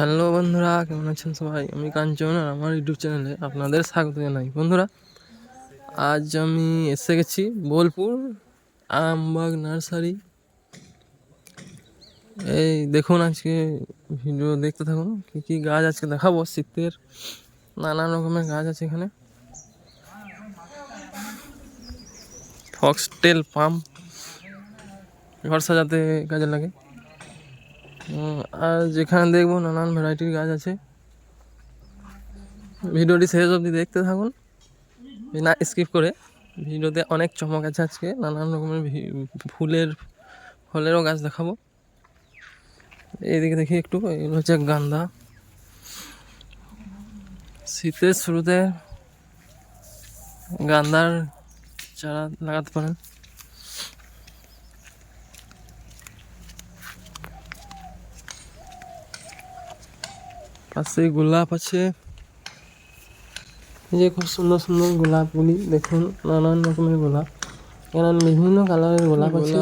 Hello বন্ধুরা, কেমন আছেন সবাই? আমি কাঞ্চন আর আমার ইউটিউব চ্যানেলে আপনাদের স্বাগত জানাই। বন্ধুরা, আজ আমি এসে গেছি বোলপুর আমবাগ নার্সারি। এই দেখুন আজকে ভিডিও দেখতে থাকুন, কী কী গাছ আজকে দেখাবো, শীতের নানান রকমের গাছ আছে এখানে। ফক্সটেল পাম্প ঘর সাজাতে কাজে লাগে। আর যেখানে দেখব নানান ভ্যারাইটির গাছ আছে। ভিডিওটি শেষ অবধি দেখতে থাকুন। না স্কিপ করে ভিডিওতে অনেক চমক আছে আজকে। নানান রকমের ফুলের, ফলেরও গাছ দেখাবো। এইদিকে দেখি একটু, এগুলো হচ্ছে গান্দা। শীতের শুরুতে গান্দার চারা লাগাতে পারেন। পাশে গোলাপ আছে। এই যে খুব সুন্দর সুন্দর গোলাপগুলি দেখুন নানান রকমের গোলাপ। এখানে বিভিন্ন কালারের গোলাপ আছে।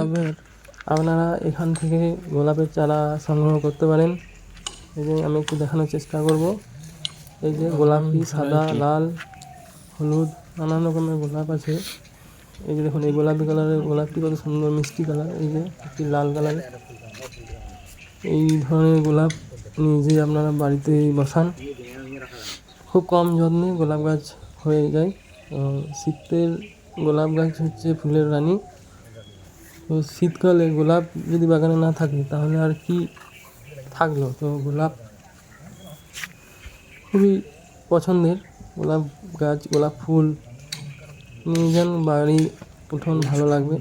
আপনারা এখান থেকে গোলাপের চারা সংগ্রহ করতে পারেন। এই যে আমি একটু দেখানোর চেষ্টা করব। এই যে গোলাপি সাদা লাল হলুদ নানান রকমের গোলাপ আছে। এই যে দেখুন এই গোলাপি কালারের গোলাপটি কত সুন্দর মিষ্টি কালার। এই যে একটি লাল কালারের। এই ধরনের গোলাপ নিজে আপনারা বাড়িতে বসান, খুব কম যত্নে গোলাপ গাছ হয়ে যায়। শীতের গোলাপ গাছ হচ্ছে ফুলের রানী। তো শীতকালে গোলাপ যদি বাগানে না থাকে, তাহলে আর কি থাকল? তো গোলাপ খুবই পছন্দের। গোলাপ গাছ, গোলাপ ফুল নিয়ে যান, বাড়ি উঠোন ভালো লাগবে।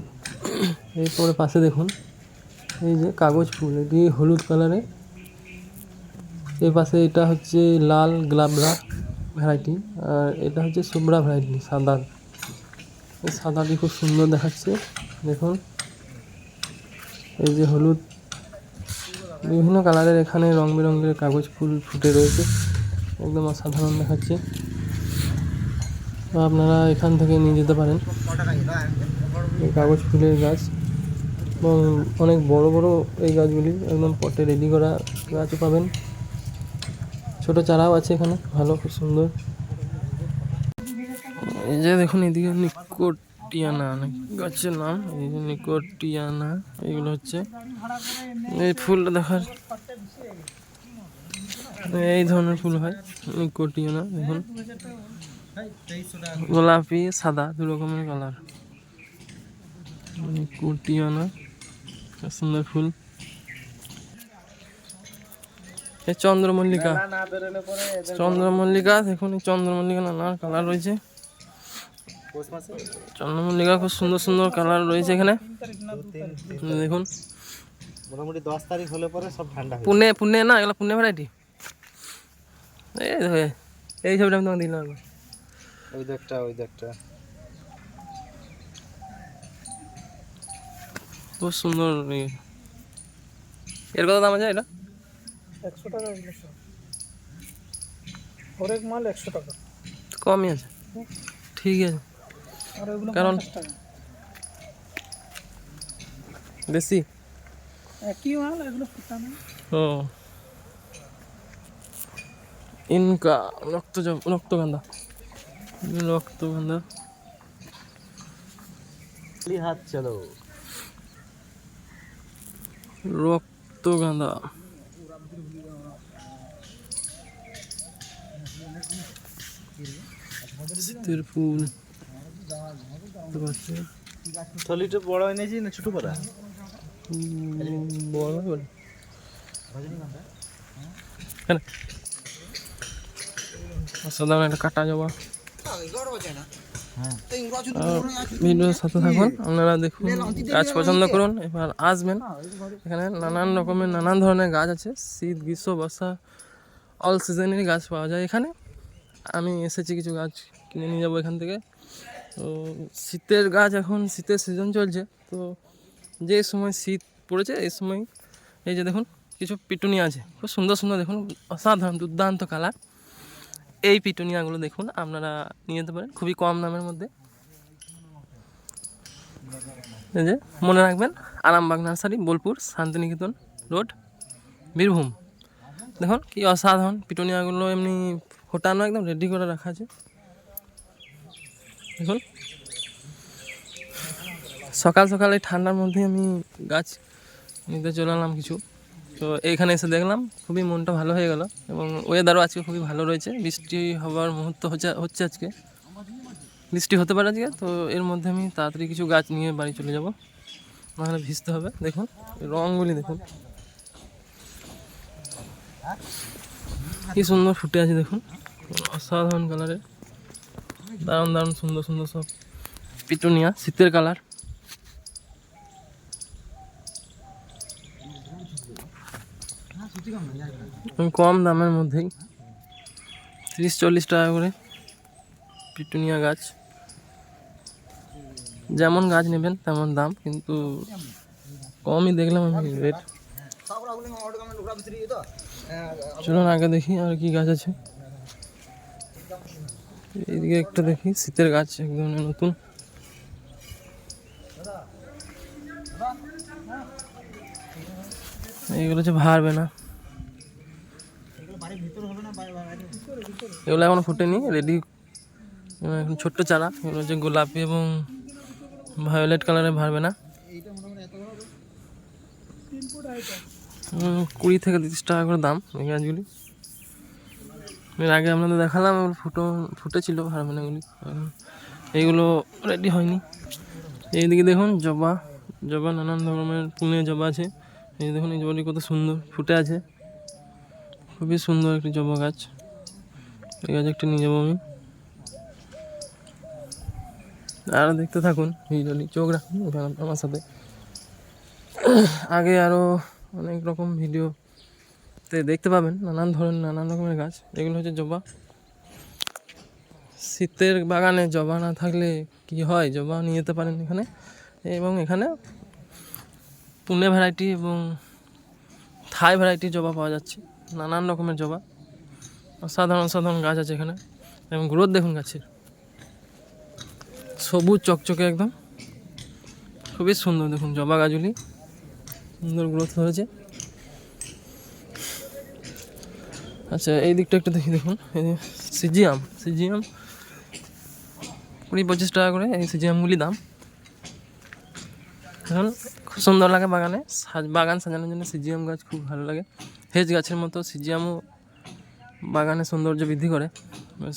এরপরে পাশে দেখুন, এই যে কাগজ ফুল, এটি হলুদ কালারে এর পাশে এটা হচ্ছে লাল গ্লাবরা ভ্যারাইটি, আর এটা হচ্ছে সুবরা ভ্যারাইটি, সাদা। সাদাটি খুব সুন্দর দেখাচ্ছে, দেখুন। এই যে হলুদ, বিভিন্ন কালারের এখানে রং বেরঙের কাগজ ফুল ফুটে রয়েছে, একদম অসাধারণ দেখাচ্ছে। আপনারা এখান থেকে নিয়ে যেতে পারেন। এই কাগজ ফুলের গাছ, এবং অনেক বড় বড় এই গাছগুলি একদম পটে রেডি করা গাছও পাবেন। ছোট চারাও আছে এখানে, ভালো, খুব সুন্দর। এই যে দেখুন, এদিকে নিকোটিয়ানা নাকি গাছের নাম। এই যে নিকোটিয়ানা, এগুলো হচ্ছে। এই ফুলটা দেখার। এই ধরনের ফুল হয়, নিকোটিয়ানা, দেখুন। গোলাপি, সাদা, দু রকমের কালার। নিকোটিয়ানা সুন্দর ফুল। এই চন্দ্রমল্লিকা। চন্দ্রমল্লিকা দেখুন এই চন্দ্রমল্লিকা নানান কালার রয়েছে। চন্দ্রমল্লিকা খুব সুন্দর সুন্দর কালার রয়েছে এখানে। দেখুন। মোটামুটি দশ তারিখ হলে পরে সব ঠান্ডা পুনে পুনে না এগুলো পুনে ভ্যারাইটি এই দেখো এই ছবিটা আমি তোমাকে দিলাম ওই দেখটা ওই দেখটা খুব সুন্দর। এর কত দাম আছে এটা? একশো টাকা এগুলো হরেক মাল একশো টাকা। কমই আছে। ঠিক আছে। আর কারণ বেশি একই মাল এগুলো ফুটানো ও। ইনকা রক্ত রক্তগন্ধা রক্তগন্ধা খালি হাত চলো রক্তগন্ধা শীতের ফুল থলিটা বড় এনেছি না ছোট করা বড় বড়। কেন? অসাধারণ একটা কাটা যাওয়া ভিডিওর সাথে থাকুন। আপনারা দেখুন, গাছ পছন্দ করুন। এবার আসবেন। এখানে নানান রকমের, নানান ধরনের গাছ আছে। শীত, গ্রীষ্ম, বর্ষা অল সিজনেরই গাছ পাওয়া যায় এখানে। আমি এসেছি কিছু গাছ কিনে নিয়ে যাব এখান থেকে। তো শীতের গাছ এখন, শীতের সিজন চলছে। তো যে সময় শীত পড়েছে, এই সময় এই যে দেখুন, কিছু পিটুনি আছে। খুব সুন্দর সুন্দর দেখুন, অসাধারণ, দুর্দান্ত কালার এই পিটুনিয়াগুলো দেখুন, আপনারা নিয়ে যেতে পারেন, খুবই কম দামের মধ্যে। যে, মনে রাখবেন, আরামবাগ নার্সারি, বোলপুর, শান্তিনিকেতন রোড, বীরভূম। দেখুন, কি অসাধারণ পিটুনিয়াগুলো এমনি ফোটানো, একদম রেডি করে রাখা আছে। দেখুন, সকাল সকাল এই ঠান্ডার মধ্যে আমি গাছ নিতে চলে কিছু। তো এইখানে এসে দেখলাম খুবই মনটা ভালো হয়ে গেল এবং ওয়েদারও আজকে খুবই ভালো রয়েছে। বৃষ্টি হওয়ার মুহূর্ত হচ্ছে হচ্ছে আজকে। বৃষ্টি হতে পারে আজকে, তো এর মধ্যে আমি তাড়াতাড়ি কিছু গাছ নিয়ে বাড়ি চলে যাব। নাহলে ভিজতে হবে, দেখুন, রঙগুলি দেখুন। কি সুন্দর ফুটে আছে, দেখুন। অসাধারণ কালারের দারুণ দারুণ, সুন্দর সুন্দর সব। পিটুনিয়া, শীতের কালার কম দামের মধ্যেই। তিরিশ চল্লিশ টাকা করে পিটুনিয়া গাছ। যেমন গাছ নেবেন তেমন দাম, কিন্তু কমই দেখলাম আমি রেট। চলুন আগে দেখি আর কি গাছ আছে। এইদিকে একটা দেখি, শীতের গাছ একদম নতুন। এইগুলো হচ্ছে ভারবে না এগুলো এখনও ফুটেনি রেডি এখন ছোট্ট চারা, এগুলো হচ্ছে গোলাপি এবং ভায়োলেট কালারে ভারবে না। কুড়ি থেকে তিরিশ টাকা করে দাম এই গাছগুলি। এর আগে আপনাদের দেখালাম ফুটো, ফুটেছিল হারমোনিয়ামগুলি এইগুলো রেডি হয়নি। এইদিকে দেখুন, জবা জবা নানান ধরনের পুনে জবা আছে। এই দেখুন, এই জবাটি কত সুন্দর ফুটে আছে। খুবই সুন্দর একটি জবা গাছ। এই গাছ একটি নিয়ে যাব আমি। আর দেখতে থাকুন ভিডিওটি চোখ রাখুন আমার সাথে। আগে আরও অনেক রকম ভিডিওতে দেখতে পাবেন, নানান ধরনের, নানান রকমের গাছ। এগুলো হচ্ছে জবা। শীতের বাগানে জবা না থাকলে কি হয়? জবা নিয়ে যেতে পারেন এখানে। এবং এখানে পুনে ভ্যারাইটি এবং থাই ভ্যারাইটি জবা পাওয়া যাচ্ছে। নানান রকমের জবা। অসাধারণ সাধারণ গাছ আছে এখানে। এবং গ্রোথ দেখুন গাছের। সবুজ, চকচকে একদম। খুবই সুন্দর দেখুন জবা গাছগুলি। সুন্দর গ্রোথ হয়েছে। আচ্ছা এই দিকটা একটু দেখি দেখুন। সিজিয়াম সিজিয়াম। কুড়ি, পঁচিশ টাকা করে এই সিজিয়ামগুলি দাম। এখন খুব সুন্দর লাগে বাগানে। বাগান সাজানোর জন্য সিজিয়াম গাছ খুব ভালো লাগে। হেজ গাছের মতো সিজিয়ামও বাগানে সৌন্দর্য বৃদ্ধি করে।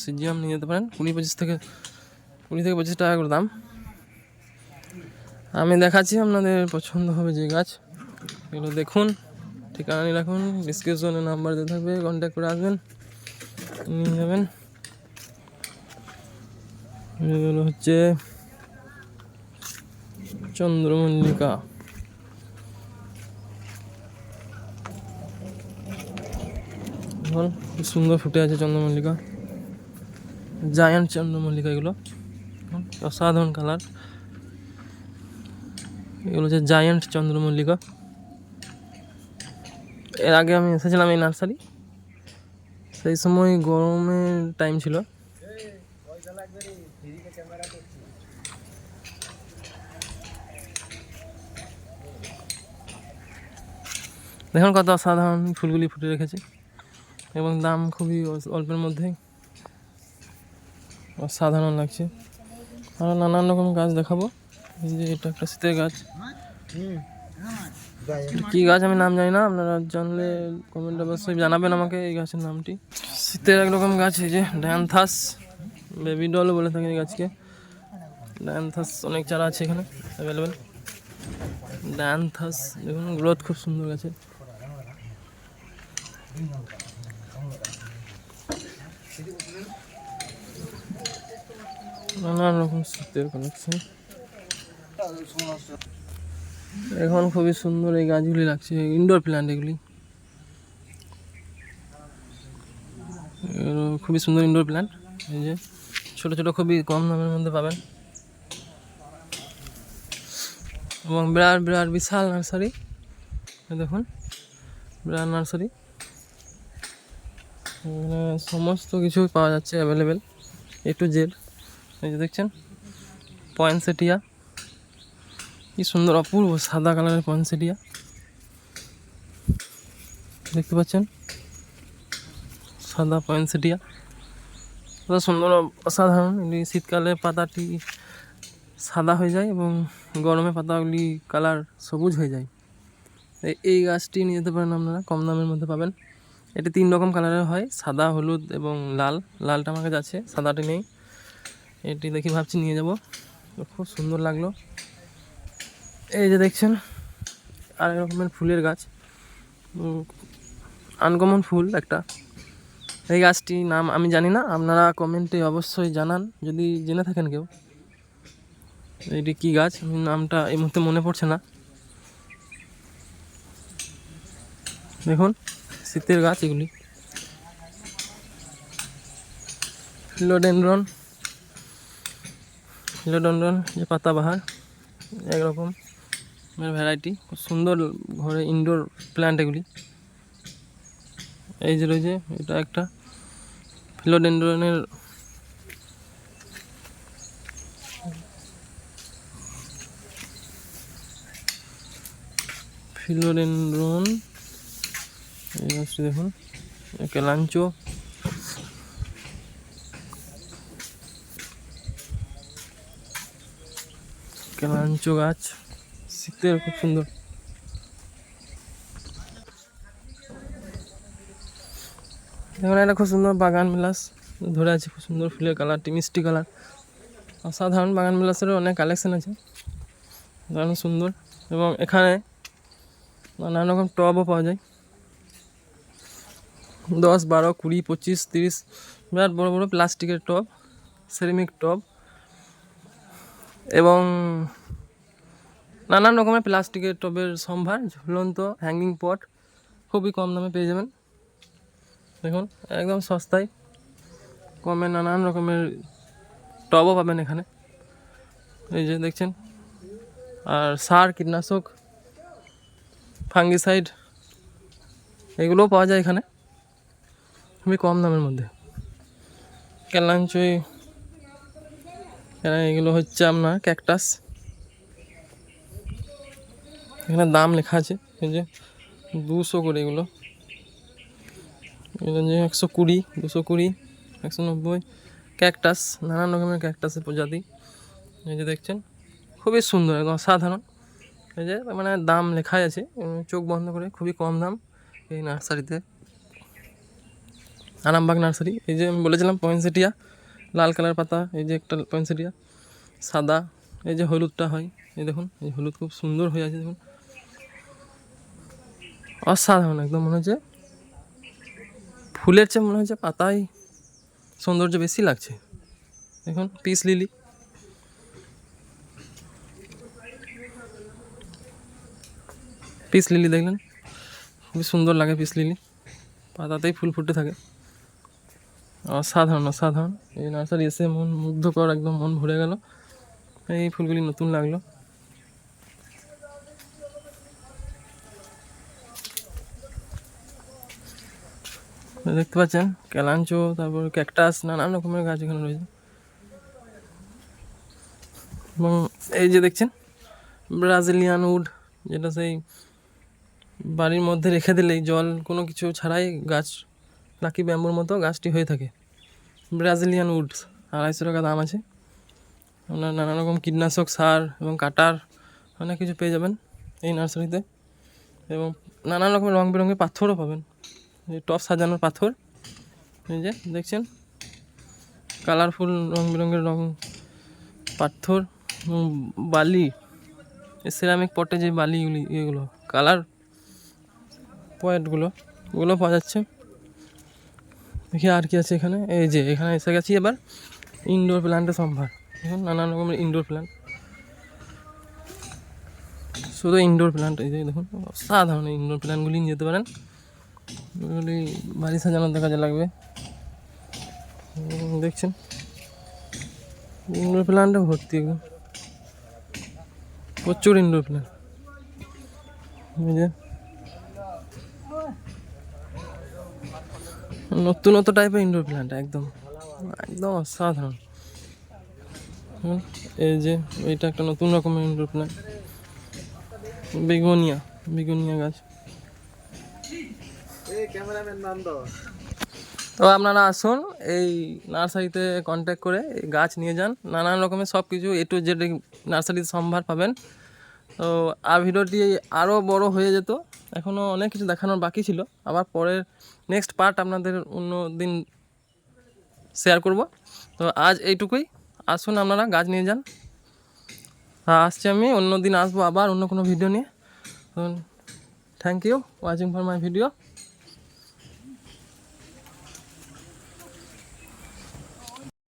সিজিয়াম নিয়ে যেতে পারেন। কুড়ি পঁচিশ থেকে, কুড়ি থেকে পঁচিশ টাকা করে দাম। আমি দেখাচ্ছি আপনাদের পছন্দ হবে যে গাছ। এগুলো দেখুন, ঠিকানা নিয়ে রাখুন ডিসক্রিপশনে নাম্বার দেওয়া থাকবে কন্ট্যাক্ট করে আসবেন, নিয়ে যাবেন। এগুলো হচ্ছে চন্দ্রমল্লিকা। দেখুন খুব সুন্দর ফুটে আছে চন্দ্রমল্লিকা। জায়ান্ট চন্দ্রমল্লিকা এগুলো। অসাধারণ কালার এগুলো হচ্ছে জায়ান্ট চন্দ্রমল্লিকা। এর আগে আমি এসেছিলাম এই নার্সারি। সেই সময় গরমের টাইম ছিল। দেখুন কত অসাধারণ ফুলগুলি ফুটে রেখেছে। এবং দাম খুবই অল্পের মধ্যেই অসাধারণ লাগছে। আরও নানান রকম গাছ দেখাবো। এই যে এটা একটা শীতের গাছ। কি গাছ আমি নাম জানি না, আপনারা জানলে কমেন্ট অবশ্যই জানাবেন আমাকে এই গাছের নামটি। শীতের একরকম গাছ, এই যে ডায়ান্থাস বেবি ডল বলে থাকে এই গাছকে। ডায়ান্থাস অনেক চারা আছে এখানে অ্যাভেলেবেল ডায়ান্থাস, দেখুন গ্রোথ খুব সুন্দর গাছের। নানান রকম শীতের কালেকশন এখন খুবই সুন্দর এই গাছগুলি লাগছে ইনডোর প্ল্যান্ট এগুলি। খুবই সুন্দর ইনডোর প্ল্যান্ট এই যে ছোটো ছোটো খুবই কম দামের মধ্যে পাবেন। এবং বিরাট বিরাট বিশাল নার্সারি দেখুন, বিরাট নার্সারি। এখানে সমস্ত কিছু পাওয়া যাচ্ছে অ্যাভেলেবেল এ টু জেড এই যে দেখছেন পয়েন্টসেটিয়া কি সুন্দর, অপূর্ব সাদা কালারের পয়েন্টসেটিয়া দেখতে পাচ্ছেন? সাদা পয়েন্টসেটিয়া সুন্দর, অসাধারণ। শীতকালে পাতাটি সাদা হয়ে যায় এবং গরমে পাতাগুলি কালার সবুজ হয়ে যায়। এই গাছটি নিয়ে যেতে পারেন আপনারা, কম দামের মধ্যে পাবেন। এটি তিন রকম কালারের হয়, সাদা, হলুদ এবং লাল। লালটা আমার কাছে আছে, সাদাটি নেই। এটি দেখি ভাবছি নিয়ে যাব। খুব সুন্দর লাগল। এই যে দেখছেন, আরেক রকমের ফুলের গাছ। আনকমন ফুল একটা। এই গাছটি নাম আমি জানি না, আপনারা কমেন্টে অবশ্যই জানান, যদি জেনে থাকেন কেউ। এটি কী গাছ? নামটা এই মুহূর্তে মনে পড়ছে না। দেখুন। শীতের গাছ এগুলি। ফিলোডেন্ড্রন ফিলোডেন্ড্রন যে পাতাবাহার, একরকম ভ্যারাইটি খুব সুন্দর ঘরে ইনডোর প্ল্যান্ট এগুলি। এই যে রয়েছে, এটা একটা ফিলোডেন্ড্রনের ফিলোডেন্ড্রন এই গাছটি দেখুন কেলাঞ্চো কেলাঞ্চো গাছ শীতের খুব সুন্দর। দেখুন একটা খুব সুন্দর বাগান বিলাস, ধরে আছে, খুব সুন্দর ফুলের কালারটি মিষ্টি কালার। অসাধারণ বাগান বিলাসেরও অনেক কালেকশন আছে, দারুণ সুন্দর। এবং এখানে নানান রকম টবও পাওয়া যায়। দশ, বারো, কুড়ি, পঁচিশ, তিরিশ, বিরাট বড় বড় প্লাস্টিকের টব সেরামিক টব এবং নানান রকমের প্লাস্টিকের টবের সম্ভার, ঝুলন্ত হ্যাঙ্গিং পট খুবই কম দামে পেয়ে যাবেন। দেখুন, একদম সস্তায়, কমে নানান রকমের টবও পাবেন এখানে। এই যে দেখছেন, আর সার, কীটনাশক ফাঙ্গিসাইড এগুলোও পাওয়া যায় এখানে। খুবই কম দামের মধ্যে। ক্যালাঞ্চই এগুলো হচ্ছে আপনার ক্যাকটাস। এখানে দাম লেখা আছে, এই যে দুশো করে এগুলো। এগুলো যে একশো কুড়ি, দুশো কুড়ি, একশো নব্বই। ক্যাকটাস, নানান রকমের ক্যাকটাসের প্রজাতি। এই যে দেখছেন, খুবই সুন্দর, একদম সাধারণ এই যে মানে দাম লেখাই আছে, চোখ বন্ধ করে, খুবই কম দাম এই নার্সারিতে। আরামবাগ নার্সারি, এই যে আমি বলেছিলাম পয়েন্সেটিয়া লাল কালার পাতা, এই যে একটা পয়েন্সেটিয়া সাদা, এই যে হলুদটা হয়, এই দেখুন, এই হলুদ খুব সুন্দর হয়ে আছে, দেখুন। অসাধারণ, একদম মনে হচ্ছে ফুলের চেয়ে মনে হচ্ছে পাতায় সৌন্দর্য বেশি লাগছে। দেখুন, পিস লিলি। পিস লিলি দেখলেন? খুবই সুন্দর লাগে পিস লিলি। পাতাতেই ফুল ফুটে থাকে। অসাধারণ অসাধারণ এই নার্সারি এসে মন মুগ্ধকর একদম মন ভরে গেল। এই ফুলগুলি নতুন লাগল। দেখতে পাচ্ছেন ক্যালাঞ্চো তারপর ক্যাকটাস নানান রকমের গাছ এখানে রয়েছে। এবং এই যে দেখছেন ব্রাজিলিয়ান উড যেটা সেই বাড়ির মধ্যে রেখে দিলেই জল কোনো কিছু ছাড়াই গাছ লাকি ব্যাম্বুর মতো গাছটি হয়ে থাকে। ব্রাজিলিয়ান উডস, আড়াইশো টাকা দাম আছে। আপনার নানা রকম কীটনাশক, সার এবং কাটার অনেক কিছু পেয়ে যাবেন এই নার্সারিতে। এবং নানান রকম রং বেরঙের পাথরও পাবেন। টপ সাজানোর পাথর, এই যে দেখছেন? কালারফুল রং বেরঙের রং পাথর বালি সিরামিক পটে যে বালিগুলি, এগুলো কালার পয়েন্টগুলো ওগুলো পাওয়া যাচ্ছে। দেখি আর কি আছে এখানে? এই যে, এখানে এসে গেছি এবার ইনডোর প্ল্যান্টের সম্ভার। দেখুন, নানান রকমের ইনডোর প্ল্যান্ট শুধু ইনডোর প্ল্যান্ট এই যে দেখুন সাধারণ ইনডোর প্ল্যান্টগুলি নিয়ে যেতে পারেন। এগুলি বাড়ি সাজানোর কাজে লাগবে। দেখছেন? ইনডোর প্ল্যান্টে ভর্তি একদম। প্রচুর ইনডোর প্ল্যান্ট এই নতুনত টাইপের ইনডোর প্ল্যান্ট একদম। একদম অসাধারণ। এই যে এইটা একটা নতুন রকমের ইনডোর প্ল্যান্ট বেগুনিয়া বেগুনিয়া গাছ। তো আপনারা আসুন, এই নার্সারিতে কন্ট্যাক্ট করে গাছ নিয়ে যান। নানান রকমের সব কিছু এ টু জেড নার্সারিতে সম্ভার পাবেন। তো আর ভিডিওটি আরও বড় হয়ে যেত। এখনও অনেক কিছু দেখানোর বাকি ছিল। আবার পরের নেক্সট পার্ট আপনাদের অন্য দিন শেয়ার করব। তো আজ এইটুকুই। আসুন আপনারা গাছ নিয়ে যান। হ্যাঁ আসছি আমি। অন্য দিন আসব আবার অন্য কোনো ভিডিও নিয়ে। Thank you watching for my video